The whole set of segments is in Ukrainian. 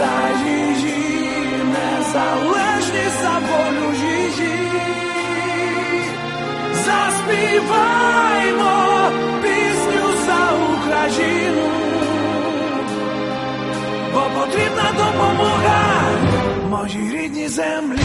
за її незалежність, за волю її. Пісню за Україну, бо потрібна допомога моїй рідній землі.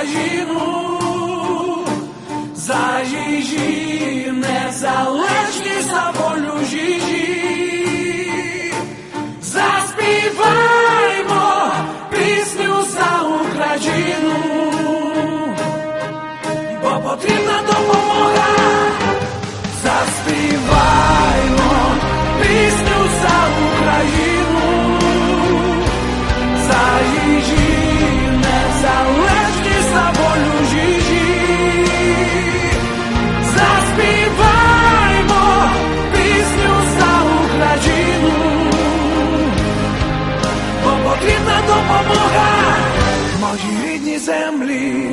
Україну, за її незалежні за волю жіжі, Заспіваймо пісню за Україну, бо потрібна бо потрібна допомога моїй рідній землі.